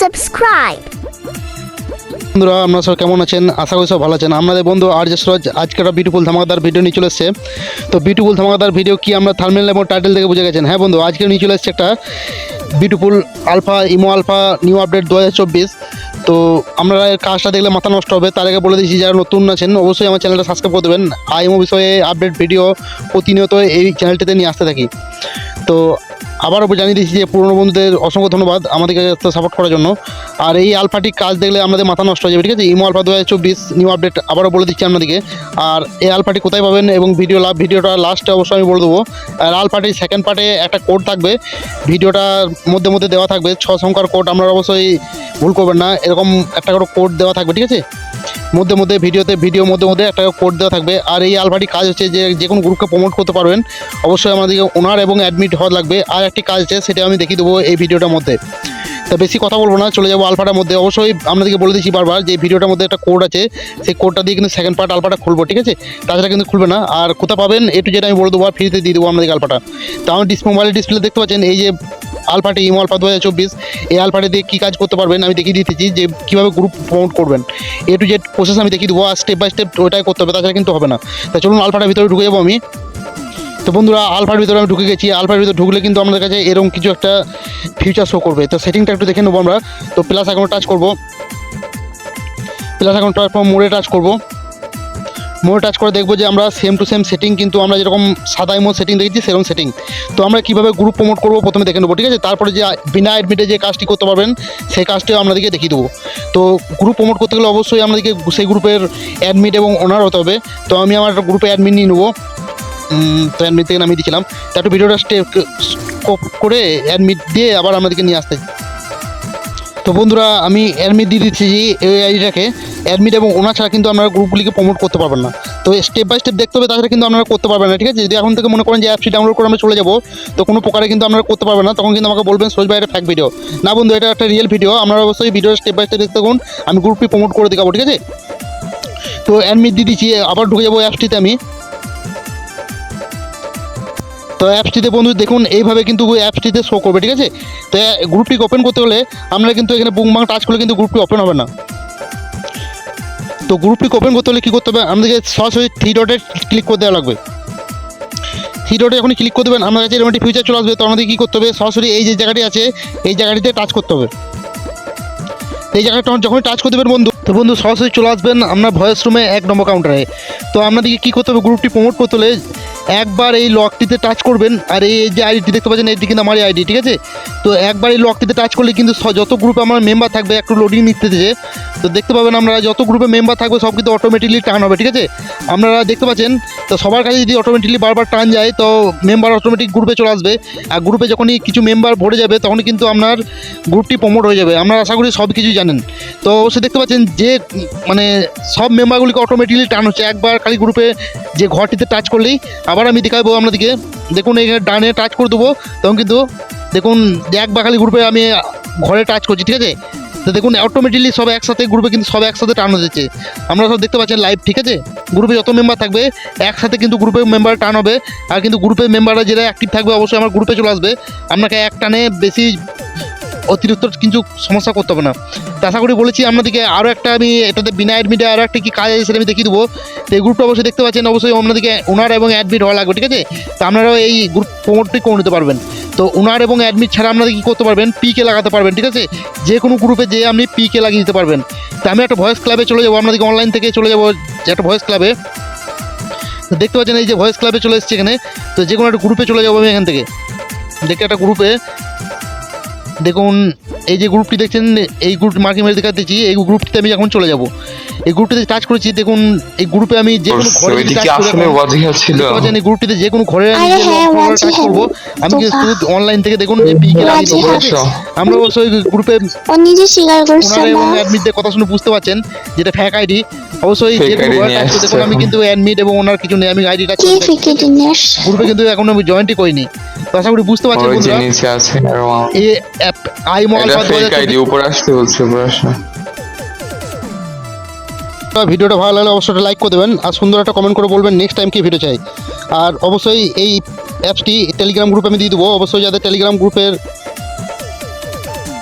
subscribe. বন্ধুরা, আপনারা সব কেমন আছেন? আশা করি সব ভালো আছেন। আমাদের বন্ধু আর যে সুরজ আজকে একটা বিউটিফুল ধামাকাদার ভিডিও নিয়ে চলে এসছে। তো বিউটিফুল ধামাকাদার ভিডিও কি আমরা থার্মেল এবং টাইটেল থেকে বুঝে গেছেন? হ্যাঁ বন্ধু, আজকে নিয়ে চলে এসছে একটা beautiful alpha emo alpha new update দু হাজার চব্বিশ। তো এর কাজটা দেখলে মাথা নষ্ট হবে। তার আগে বলে দিচ্ছি, যারা নতুন আছেন, অবশ্যই আমার চ্যানেলটা সাবস্ক্রাইব করে দেবেন। আইমো বিষয়ে আপডেট ভিডিও প্রতিনিয়ত এই চ্যানেলটিতে নিয়ে আসতে থাকি। তো আবারও জানিয়ে দিচ্ছি যে পুরনো বন্ধুদের অসংখ্য ধন্যবাদ আমাদেরকে সাপোর্ট করার জন্য। আর এই আলফাটি কাজ দেখলে আমাদের মাথা নষ্ট হয়ে যাবে, ঠিক আছে? ইমো আলফা দু হাজার চব্বিশ নিউ আপডেট আবারও বলে দিচ্ছি আপনাদেরকে। আর এই আলফাটি কোথায় পাবেন এবং ভিডিও লাভ ভিডিওটা লাস্টে অবশ্যই আমি বলে দেবো। আর আলফাটির সেকেন্ড পার্টে একটা কোড থাকবে ভিডিওটার মধ্যে মধ্যে দেওয়া থাকবে, ছ সংখ্যার কোড আপনারা অবশ্যই ভুল করবেন না। এরকম একটা করে কোড দেওয়া থাকবে, ঠিক আছে? মধ্যে মধ্যে ভিডিওতে, ভিডিও মধ্যে মধ্যে একটা কোড দেওয়া থাকবে। আর এই আলফাটি কাজ হচ্ছে যে যে কোনো গ্রুপকে প্রমোট করতে পারবেন। অবশ্যই আমাদেরকে ওনার এবং অ্যাডমিট হওয়া লাগবে। আর একটি কাজ আছে সেটা আমি দেখিয়ে দেবো এই ভিডিওটার মধ্যে। তা বেশি কথা বলব না, চলে যাব আলফাটার মধ্যে। অবশ্যই আপনাদেরকে বলে দিচ্ছি বারবার যে, ভিডিওটার মধ্যে একটা কোড আছে। সেই কোডটা দিয়ে কিন্তু সেকেন্ড পার্ট আলফাটা খুলবো, ঠিক আছে? তাছাড়া কিন্তু খুলবে না। আর কোথা পাবেন একটু যেটা আমি বলে দেবো, আর ফ্রিতে দিয়ে দেবো আপনাদেরকে আলফাটা তো আমার ডিস মোবাইলের ডিসপ্লে দেখতে পাচ্ছেন, এই যে আলফাটি ইমো, আলফা দু হাজার চব্বিশ, এই আলফাটি দিয়ে কী কাজ করতে পারবেন আমি দেখিয়ে দিতেছি যে কীভাবে গ্রুপ প্রমোট করবেন। এ টু জেড প্রসেস আমি দেখিয়ে দেবো, আর স্টেপ বাই স্টেপ ওটাই করতে হবে, তাছাড়া কিন্তু হবে না। তা চলুন আলফাটার ভিতরে ঢুকে যাব আমি। তো বন্ধুরা, আলফার ভিতরে আমি ঢুকে গেছি, আলফার ভিতরে ঢুকলে কিন্তু আমাদের কাছে এরকম কিছু একটা ফিউচার শো করবে। তো সেটিংটা একটু দেখে নেব আমরা। তো প্লাস অ্যাকাউন্ট টাচ করব। প্লাস অ্যাকাউন্ট টাচ মোড়ে টাচ করব। মোড়ে টাচ করে দেখব যে আমরা সেম টু সেম সেটিং কিন্তু আমরা যেরকম সাদা ইমো সেটিং দেখেছি, সেরকম সেটিং তো আমরা কীভাবে গ্রুপ প্রমোট করব প্রথমে দেখে নেব, ঠিক আছে? তারপরে যে বিনা অ্যাডমিটে যে কাজটি করতে পারবেন, সেই কাজটিও আপনাদেরকে দেখিয়ে দেবো। তো গ্রুপ প্রমোট করতে গেলে অবশ্যই আপনাদেরকে সেই গ্রুপের অ্যাডমিট এবং ওনার হতে হবে। তো আমি আমার গ্রুপে অ্যাডমিট নিয়ে নেব। তো অ্যাডমিট থেকে নামিয়ে দিয়েছিলাম। তো একটু ভিডিওটা স্টেপ করে অ্যাডমিট দিয়ে আবার আমাদেরকে নিয়ে আসতে। তো বন্ধুরা, আমি অ্যাডমিট দিয়ে দিচ্ছি যে এই আইডিটাকে। অ্যাডমিট এবং ওনার ছাড়া কিন্তু আপনারা গ্রুপগুলিকে প্রমোট করতে পারবেন না। তো স্টেপ বাই স্টেপ দেখতে হবে, তাছাড়া কিন্তু আপনারা করতে পারবেন না, ঠিক আছে? যদি এখন থেকে মনে করেন যে অ্যাপসটি ডাউনলোড করে আমরা চলে যাব, তো কোনো প্রকারে কিন্তু আপনারা করতে পারবেন না, তখন কিন্তু আমাকে বলবেন, সোজ ভাই, এটা ফ্যাক ভিডিও না বন্ধু, এটা একটা রিয়েল ভিডিও আপনারা অবশ্যই ভিডিও স্টেপ বাই স্টেপ দেখতে থাকুন, আমি গ্রুপটি প্রমোট করে দেখাবো, ঠিক আছে? তো অ্যাডমিট দিয়ে দিচ্ছি, আবার ঢুকে যাব অ্যাপসটিতে আমি। তো অ্যাপসটিতে বন্ধু দেখুন, এইভাবে কিন্তু ওই অ্যাপসটিতে শো করবে, ঠিক আছে? তো গ্রুপটি ওপেন করতে হলে আপনারা কিন্তু এখানে বুংবাং টাচ করলে কিন্তু গ্রুপটি ওপেন হবে না। তো গ্রুপটি ওপেন করতে হলে কী করতে হবে? আমাদেরকে সরাসরি থ্রি ডটে ক্লিক করে দেওয়া লাগবে। থ্রি ডটে যখনই ক্লিক করে দেবেন আপনার কাছে এরকম একটি ফিউচার চলে আসবে, তো আমাদের কী করতে হবে? সরাসরি এই যে জায়গাটি আছে, এই জায়গাটিতে টাচ করতে হবে। এই জায়গাটা যখনই টাচ করে দেবেন বন্ধু, তো বন্ধু সরাসরি চলে আসবেন আপনার ভয়েস রুমে এক নম্বর কাউন্টারে তো আপনাদেরকে কী করতে হবে গ্রুপটি প্রমোট করতে হলে একবার এই লকটিতে টাচ করবেন, আর এই যে আইডিটি দেখতে পাচ্ছেন, এটি কিন্তু আমার আইডি ঠিক আছে? তো একবার এই লকটিতে টাচ করলে কিন্তু যত গ্রুপে আমার মেম্বার থাকবে, একটু লোডিং নিতে দিয়েছে তো দেখতে পাবেন আমরা যত গ্রুপে মেম্বার থাকবে সব কিন্তু অটোমেটিকলি টান হবে, ঠিক আছে? আপনারা দেখতে পাচ্ছেন, তো সবার কাছে যদি অটোমেটিকলি বারবার টান যায়, তো মেম্বার অটোমেটিক গ্রুপে চলে আসবে। আর গ্রুপে যখনই কিছু মেম্বার ভরে যাবে, তখনই কিন্তু আপনার গ্রুপটি প্রমোট হয়ে যাবে। আপনারা আশা করি সব কিছুই জানেন। তো অবশ্যই দেখতে পাচ্ছেন যে মানে সব মেম্বারগুলিকে অটোমেটিকলি টান হচ্ছে। একবার খালি গ্রুপে যে ঘরটিতে টাচ করলেই, আবার আমি দেখাবো আপনাদেরকে। দেখুন, এখানে ডানে টাচ করে দেবো, তখন কিন্তু দেখুন যে একবার খালি গ্রুপে আমি ঘরে টাচ করছি, ঠিক আছে? তো দেখুন অটোমেটিকলি সব একসাথে গ্রুপে কিন্তু সব একসাথে টান হচ্ছে আমরা সব দেখতে পাচ্ছেন লাইভ ঠিক আছে? গ্রুপে যত মেম্বার থাকবে, একসাথে কিন্তু গ্রুপে মেম্বার টান হবে। আর কিন্তু গ্রুপের মেম্বাররা যেটা অ্যাক্টিভ থাকবে, অবশ্যই আমার গ্রুপে চলে আসবে। আপনাকে এক টানে বেশি অতিরিক্ত কিন্তু সমস্যা করতে হবে না। তো আশা করি বলেছি আপনাদেরকে আরও একটা আমি এটাতে বিনা অ্যাডমিটে আরও একটা কী কাজ আছে সেটা আমি দেখিয়ে দেবো। তো এই গ্রুপটা অবশ্যই দেখতে পাচ্ছেন, অবশ্যই আপনাদেরকে ওনার এবং অ্যাডমিট হওয়া লাগবে, ঠিক আছে? তো আপনারাও এই গ্রুপ প্রমোটটি করে নিতে পারবেন। তো ওনার এবং অ্যাডমিট ছাড়া আপনারা কী করতে পারবেন? পিকে লাগাতে পারবেন, ঠিক আছে? যে কোনো গ্রুপে যে আপনি পিকে লাগিয়ে দিতে পারবেন। তো আমি একটা ভয়েস ক্লাবে চলে যাব, আপনাদেরকে অনলাইন থেকে চলে যাব একটা ভয়েস ক্লাবে তো দেখতে পাচ্ছেন এই যে ভয়েস ক্লাবে চলে এসেছে এখানে। তো যে কোনো একটা গ্রুপে চলে যাব আমি এখান থেকে। দেখে একটা গ্রুপে দেখুন, এই যে গ্রুপটি দেখছেন, এই গ্রুপ মার্কিং মেরে দেখাতেছি এই গ্রুপটিতে আমি এখন চলে যাব। এই গ্রুপটিতে টাচ করেছি দেখুন এই গ্রুপে আমি যে কোনো ঘরে আসলে গ্রুপটিতে যে কোনো ঘরে টাচ হ্যাঁ। করব। আমি কিন্তু অনলাইন থেকে দেখুন যে পিকে। আমরা অবশ্যই গ্রুপে ও নিজে স্বীকার করছে ওনার এবং না অ্যাডমিটদের কথা শুনে বুঝতে পারছেন যেটা ফ্যাক আইডি অবশ্যই যে কোনো ঘরে টাচ করতে আমি কিন্তু অ্যাডমিট এবং ওনার কিছু নেই আমি আইডি টাচ গ্রুপে কিন্তু এখন আমি জয়েন্টই করিনি। আশা করি বুঝতে পারছেন ওই বন্ধুরা। এই অ্যাপ আই আইডি উপরে আসতে বলছে উপরে আসো ভিডিওটা ভালো লাগলে অবশ্যই লাইক করে দেবেন। আর সুন্দর একটা কমেন্ট করে বলবেন নেক্সট টাইম কি ভিডিও চাই। আর অবশ্যই এই অ্যাপসটি টেলিগ্রাম গ্রুপে আমি দিয়ে দেবো। অবশ্যই যাদের টেলিগ্রাম গ্রুপের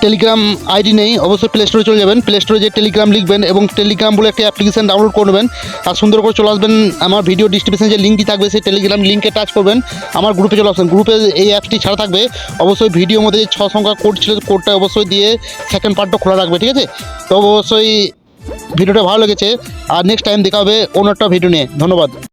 টেলিগ্রাম আইডি নেই, অবশ্যই প্লে স্টোরে চলে যাবেন। প্লে স্টোরে যে টেলিগ্রাম লিখবেন এবং টেলিগ্রাম বলে একটা অ্যাপ্লিকেশান ডাউনলোড করে নেবেন। আর সুন্দর করে চলে আসবেন আমার ভিডিও ডিসক্রিপশনে যে লিঙ্কটি থাকবে, সেই টেলিগ্রাম লিঙ্কে টাচ করবেন। আমার গ্রুপে চলে আসবেন। গ্রুপে এই অ্যাপটি ছাড়া থাকবে। অবশ্যই ভিডিওর মধ্যে যে ছ সংখ্যা কোড ছিল কোডটা অবশ্যই দিয়ে সেকেন্ড পার্টটা খোলা রাখবে, ঠিক আছে? তো অবশ্যই ভিডিওটা ভালো লেগেছে। আর নেক্সট টাইম দেখা হবে অন্য একটা ভিডিও নিয়ে। ধন্যবাদ।